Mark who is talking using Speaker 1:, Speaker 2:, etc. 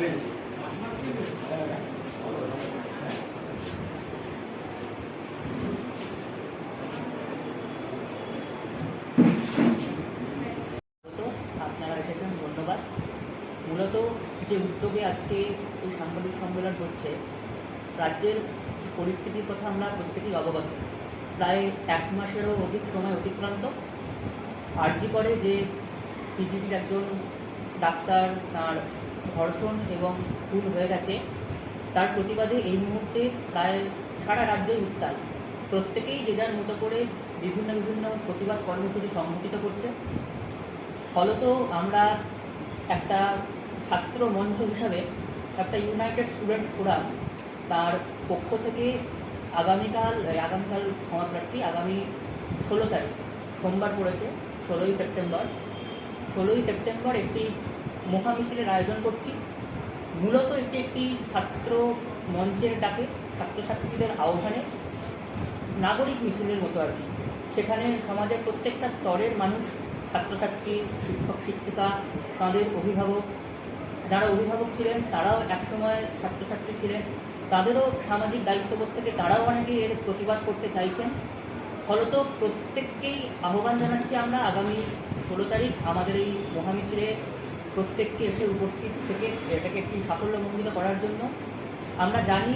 Speaker 1: মূলত যে উদ্যোগে আজকে এই সাংবাদিক সম্মেলন হচ্ছে, রাজ্যের পরিস্থিতির কথা আমরা প্রত্যেকেই অবগত। প্রায় এক মাসেরও অধিক সময় অতিক্রান্ত। আর্জি করে যে পিজিটির একজন ডাক্তার, তার ধর্ষণ এবং খুন হয়ে গেছে। তার প্রতিবাদে এই মুহূর্তে প্রায় সারা রাজ্যই উত্তাল। প্রত্যেকেই যে যার মতো করে বিভিন্ন বিভিন্ন প্রতিবাদ কর্মসূচি সংগঠিত করছে। ফলত আমরা একটা ছাত্র মঞ্চ হিসাবে একটা ইউনাইটেড স্টুডেন্টস ফোরাম তার পক্ষ থেকে আগামীকাল আগামীকাল ক্ষমাপ্রার্থী আগামী ষোলো তারিখ সোমবার পড়েছে, ষোলোই সেপ্টেম্বর। ষোলোই সেপ্টেম্বর একটি মহামিছিলের আয়োজন করছি। মূলত এটি একটি ছাত্র মঞ্চের ডাকে, ছাত্রছাত্রীদের আহ্বানে নাগরিক মিছিলের মতো আর কি। সেখানে সমাজের প্রত্যেকটা স্তরের মানুষ, ছাত্রছাত্রী, শিক্ষক, শিক্ষিকা, তাদের অভিভাবক, যারা অভিভাবক ছিলেন, তারাও একসময় ছাত্রছাত্রী ছিলেন। তাদেরও সামাজিক দায়িত্ববোধ থেকে তারাও অনেকে এর প্রতিবাদ করতে চাইছেন। ফলত প্রত্যেককেই আহ্বান জানাচ্ছি আমরা, আগামী ষোলো তারিখ আমাদের এই মহামিছিলে প্রত্যেককে এসে উপস্থিত থেকে এটাকে একটি সাফল্যমণ্ডিত করার জন্য। আমরা জানি